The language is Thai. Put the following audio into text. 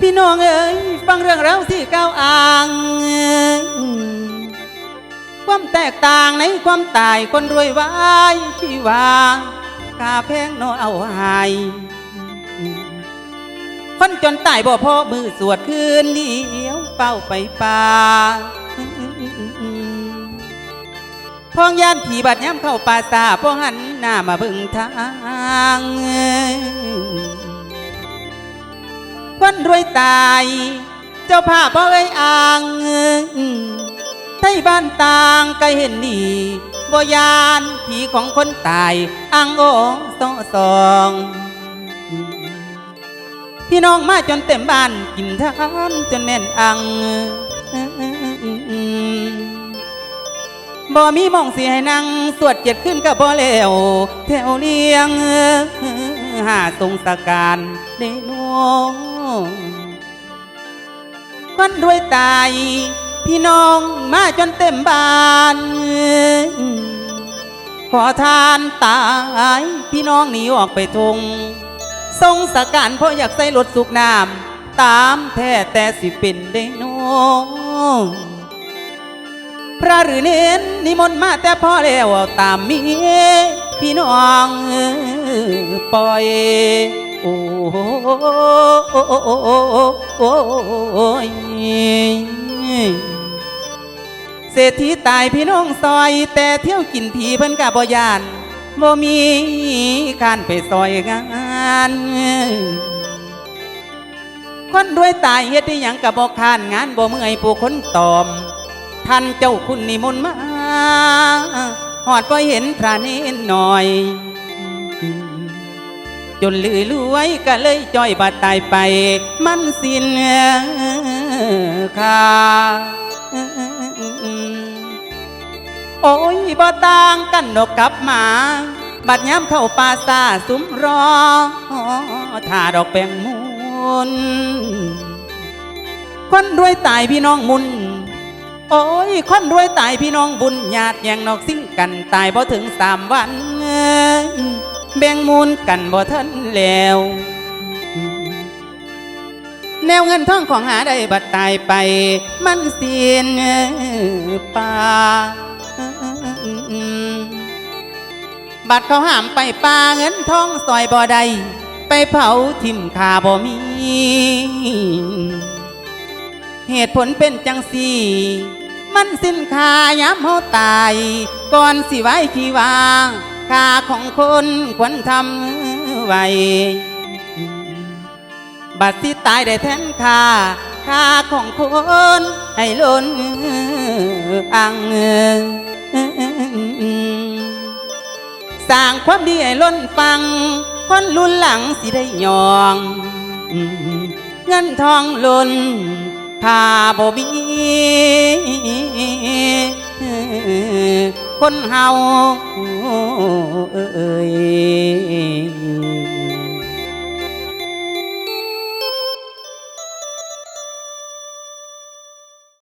พี่น้องเอ้ยฟังเรื่องราวที่ก้าวอ่างความแตกต่างในความตายคนรวยวายที่ว่ากาแพงโนเอาหายคนจนตายบ่พอมือสวดคืนเดียวเป้าไปป่าพ้องยานผีบัดย้ำเข้าป่าซาพ้องหันหน้ามาบิ่งทาง คนรวยตาย เจ้าภาพบ่เอ้ยอ่างไทยบ้านต่างก็เห็นดีบ่ยานผีของคนตายอังโอสอสองพี่น้องมาจนเต็มบ้านกินทานจนแน่นอังบ่มีมองสิให้นั่งสวดเจ็ดขึ้นก็บ่แล้วแถวเลียงหาทรงสการเดโน คนรวยตาย พี่น้องมาจนเต็มบ้าน ขอทานตาย พี่น้องหนีออกไปทงทรงสการเพราะอยากใส่รถสุกน้ำตามแท้แต่สิเป็นได้โนพระหรือเน้นนิมนต์มาแต่พ่อแล้วตามมี พี่น้องปล่อย โอ้ยเศรษฐีตายพี่น้องซอย แต่เที่ยวกินผีเพิ่นกะบ่ยานบ่มีการไปซอยงานคนรวยตายเฮ็ดได้หยังกับบ่คานงานบ่เมื่อยผู้คนตอม ท่านเจ้าคุณนิมนต์มาหอดบ่เห็นพระเนนหน่อย จนลือรวยก็เลยจ้อยบาดตายไป มันสิ้นค่าโอ้ยบ่ต่างกันดอกกับหมา บัดย้ำเข้าป่าซาสุมรอถ้าดอกแปงมุนคนรวยตายพี่น้องมุนโอ้ยคนรวยตายพี่น้องบุญญาติแย่งนอกสิ่งกันตายบ่ถึงสามวัน แบ่งมูลกันบ่ทันแล้ว แนวเงินทองของหาได้บัดตายไป มันเสียนป่าบัดเขาห้ามไปป่าเงินทองซอยบ่ได้ไปเผาทิมคาบ่มี เหตุผลเป็นจังสีมันสิ้นคายามเฮาตาย ก่อนสิไว้ที่วาง ค่าของคนควรทำไว้บัดสิตายได้แทนค่าค่าของคนให้ล้นอังสร้างความดีให้ล้นฟัง คนรุ่นหลังสิได้ยองเงินทองล้นถ้าบ่มี คนเฮาเอ้ย